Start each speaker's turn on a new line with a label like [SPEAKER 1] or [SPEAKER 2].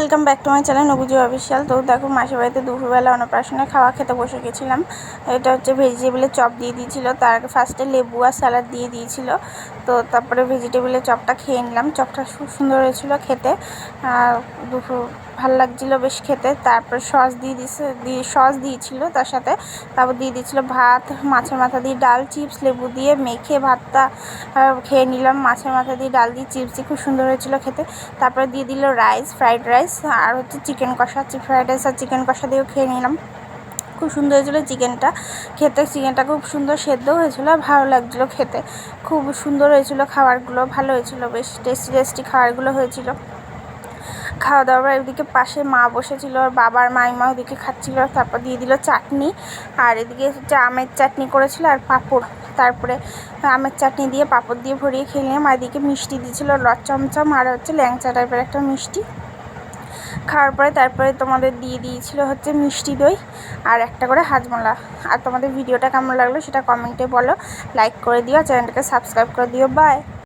[SPEAKER 1] Welcome back to my channel Nabuji official. তো দেখো, মাসির বাড়িতে দুপুরবেলা অন্নপ্রাশনে খাওয়া খেতে বসে গেছিলাম এটা হচ্ছে ভেজিটেবিলের চপ দিয়ে দিয়েছিল। তার আগে ফার্স্টে লেবু আর স্যালাড দিয়ে দিয়েছিল। তো তারপরে ভেজিটেবিলের চপটা খেয়ে নিলাম। চপটা খুব সুন্দর হয়েছিল খেতে। আর দুপুর ভালো লাগছিল বেশ খেতে। তারপর সস দিয়ে দিছে, দিয়ে সস দিয়েছিল তার সাথে। তারপর দিয়ে দিয়েছিল ভাত, মাছের মাথা দিয়ে ডাল, চিপস, লেবু দিয়ে মেখে ভাতটা খেয়ে নিলাম। মাছের মাথা দিয়ে ডাল দিয়ে চিপস দিয়ে খুব সুন্দর হয়েছিল খেতে। তারপরে দিয়ে দিল রাইস, ফ্রাইড রাইস। আর হচ্ছে চিকেন কষা ফ্রাইড রাইস আর চিকেন কষা দিয়েও খেয়ে নিলাম। খুব সুন্দর হয়েছিল চিকেনটা খেতে চিকেনটা খুব সুন্দর সেদ্ধ হয়েছিল আর ভালো লাগছিল খেতে। খুব সুন্দর হয়েছিল খাবারগুলো, ভালো হয়েছিল, বেশ টেস্টি টেস্টি খাবারগুলো হয়েছিল। খাওয়া দাওয়ার এদিকে পাশে মা বসেছিল, আর বাবার মাইমা ওদিকে খাচ্ছিল তারপর দিয়ে দিল চাটনি। আর এদিকে হচ্ছে আমের চাটনি করেছিল আর পাঁপড়। তারপরে আমের চাটনি দিয়ে পাঁপড় দিয়ে ভরিয়ে খেয়ে নিলাম। আর এদিকে মিষ্টি দিয়েছিল চমচম আর হচ্ছে ল্যাংচা টাইপের একটা মিষ্টি। খাওয়ার পরে তারপরে তোমাদের দিয়ে দিয়েছিল হচ্ছে মিষ্টি দই আর একটা করে হাজমোলা। আর তোমাদের ভিডিওটা কেমন লাগল সেটা কমেন্টে বলো। লাইক করে দিও, চ্যানেলটাকে সাবস্ক্রাইব করে দিও। বাই